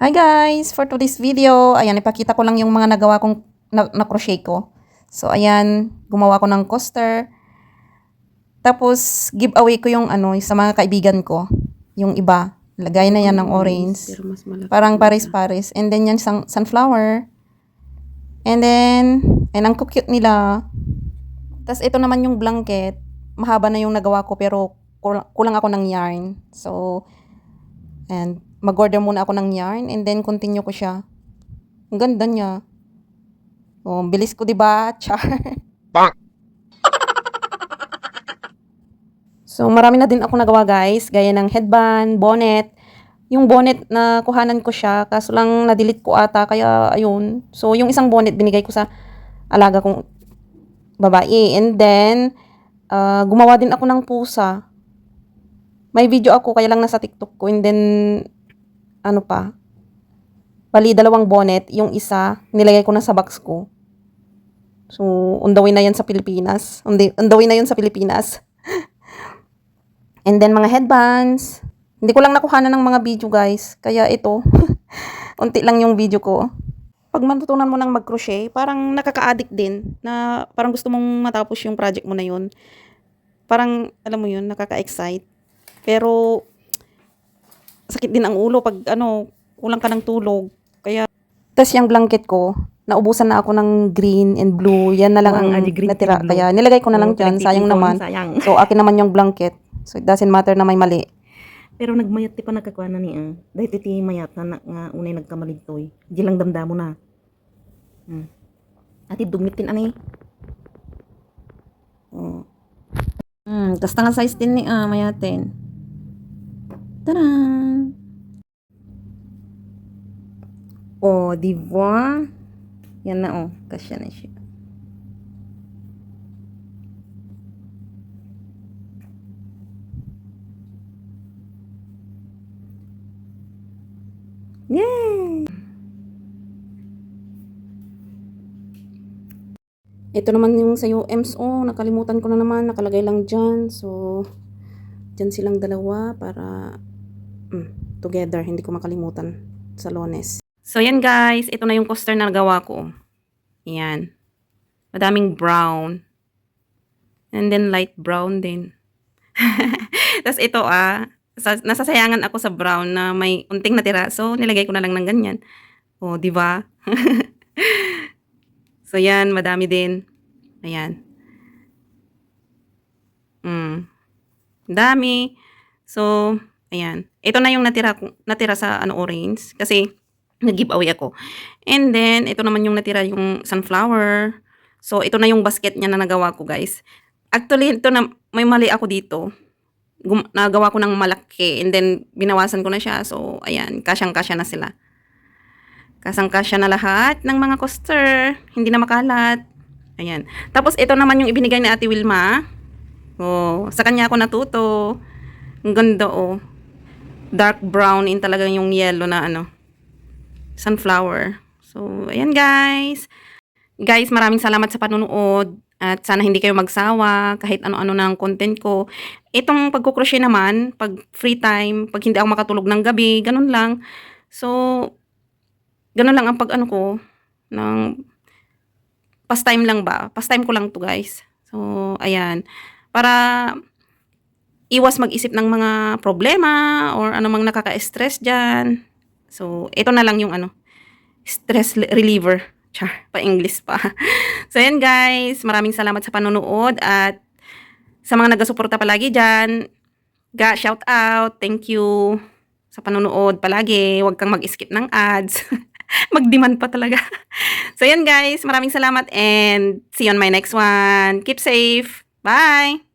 Hi guys! For today's video, ayan, ipakita ko lang yung mga nagawa kong na, na crochet ko. So, ayan, gumawa ko ng coaster. Tapos, giveaway ko yung ano, sa mga kaibigan ko. Yung iba. Lagay na yan ng orange. Parang pares-pares. And then yan, sun- sunflower. And then, and ang cute nila. Tapos, ito naman yung blanket. Mahaba na yung nagawa ko, pero kulang, kulang ako ng yarn. So, and mag-order muna ako ng yarn and then continue ko siya. Ang ganda niya. Oh, bilis ko 'di ba? Char. Bang! so, marami na din ako nagawa, guys, gaya ng headband, bonnet. Yung bonnet na kuhanan ko siya, kaso lang na-delete ko ata, kaya ayun. So, yung isang bonnet binigay ko sa alaga kong babae. And then, ah, gumawa din ako ng pusa. May video ako, kaya lang nasa TikTok ko. And then, ano pa, bali dalawang bonnet, yung isa, nilagay ko na sa box ko. So, way na yan sa Pilipinas. The way na yun sa Pilipinas. And then, mga headbands. Hindi ko lang nakuha na ng mga video, guys. Kaya ito, unti lang yung video ko. Pag matutunan mo ng mag-crochet, parang nakaka-addict din na parang gusto mong matapos yung project mo na yun. Parang, alam mo yun, nakaka-excite. Pero, sakit din ang ulo pag ano, kulang ka ng tulog. Kaya, tas yung blanket ko, naubusan na ako ng green and blue. Yan na lang ang Ang adi green natira. blue. Kaya nilagay ko na lang dyan. Sayang naman. Sayang. So, akin naman yung blanket. So, it doesn't matter na may mali. Pero nagmayat ti pa nagkakuha na ni ang. Dahil ti mayat na, nga unay nagkamaligtoy. Di lang damdamo na. Hmm. Ati dumitin ani. Oh. Hmm, tas nga size din ni ah, mayatin. Tada! Oh, di ba? Yan na oh, kasya na siya. Yay! Ito naman yung sa UMS. Oh, nakalimutan ko na naman. Nakalagay lang dyan. So, dyan silang dalawa para mm, together. Hindi ko makalimutan sa lones. So, yan guys. Ito na yung coaster na nagawa ko. Yan. Madaming brown. And then light brown din. Tapos ito ah, sa, nasasayangan ako sa brown na may unting natira. So, nilagay ko na lang ng ganyan. Oh, di ba? so, yan. Madami din. Ayan. Mm. Dami. So, ayan. Ito na yung natira, natira sa ano, orange. Kasi, nag-giveaway ako. And then, ito naman yung natira yung sunflower. So, ito na yung basket niya na nagawa ko, guys. Actually, ito na, may mali ako dito. Gum- nagawa ko ng malaki. And then, binawasan ko na siya. So, ayan. Kasyang-kasya na sila. Kasang-kasya na lahat ng mga coaster. Hindi na makalat. Ayan. Tapos, ito naman yung ibinigay ni Ate Wilma. Oh, sa kanya ako natuto. Ang ganda, oh. Dark brown in talaga yung yellow na ano. Sunflower. So, ayan guys. Guys, maraming salamat sa panunood. At sana hindi kayo magsawa kahit ano-ano ng content ko. Itong pagkukrochet naman, pag free time, pag hindi ako makatulog ng gabi, ganun lang. So, ganun lang ang pag ano ko, ng pastime lang ba? Pastime ko lang to guys. So, ayan. Para iwas mag-isip ng mga problema or anumang nakaka-stress dyan. So, ito na lang yung ano, stress li- reliever. Char, pa-English pa. so, ayan guys. Maraming salamat sa panonood at sa mga nagasuporta palagi dyan. Ga, shout out. Thank you sa panonood palagi. Huwag kang mag-skip ng ads. Mag-demand pa talaga. so, ayan guys. Maraming salamat and see you on my next one. Keep safe. Bye!